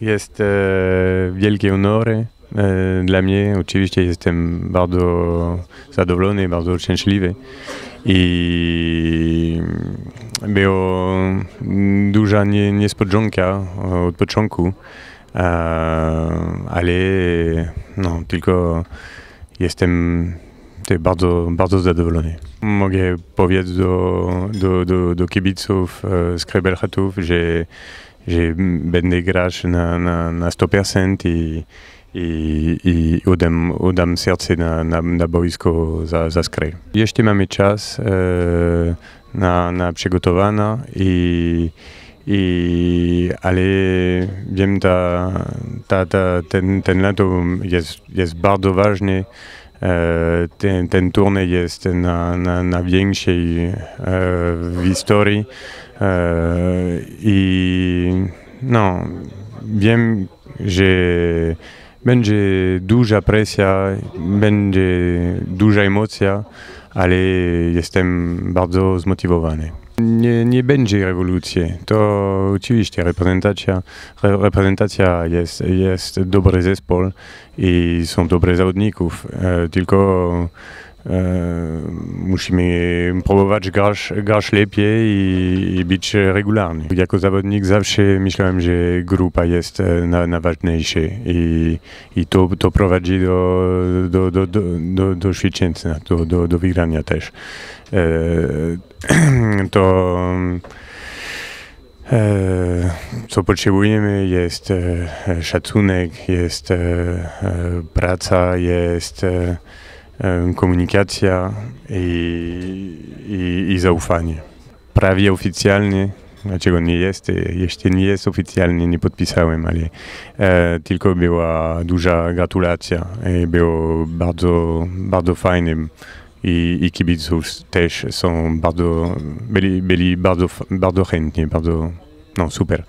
jest e, wielkie honory e, dla mnie. Oczywiście jestem bardzo zadowolony, bardzo szczęśliwy. I było duża nie, niespodzianka od początku, e, ale no, tylko jestem bardzo, bardzo zadowolony. Mogę powiedzieć do, do, do, do kibiców e, z Krebelchatów, że, że będę grać na, na, na 100% i, i, i oddam, oddam serce na, na, na boisko za, za Skrej. Jeszcze mamy czas e, na, na przygotowania i, i, ale wiem, ta, ta, ta, ten, ten lato jest, jest bardzo ważny. E, ten, ten turniej jest na, na, na większej e, w historii e, i no, wiem, że będzie duża presja, będzie duża emocja, ale jestem bardzo zmotywowany. Nie, nie będzie rewolucji. To oczywiście reprezentacja, re, reprezentacja jest, jest dobry zespół i są dobre zawodników, e, tylko musimy próbować grać, grać lepiej i, i być regularny. Jako zawodnik zawsze myślałem, że grupa jest e, na, najważniejsza i, i to, to prowadzi do, do, do, do, do, do zwycięstwa, do, do, do wygrania też. E, to e, co potrzebujemy jest e, szacunek, jest e, e, praca, jest e, e, komunikacja i, i, i zaufanie. Prawie oficjalnie, dlaczego nie jest, jeszcze nie jest oficjalnie, nie podpisałem, ale e, tylko była duża gratulacja i było bardzo, bardzo fajne i, i kibiców też są bardzo, byli, byli bardzo, bardzo chętni, bardzo, no super.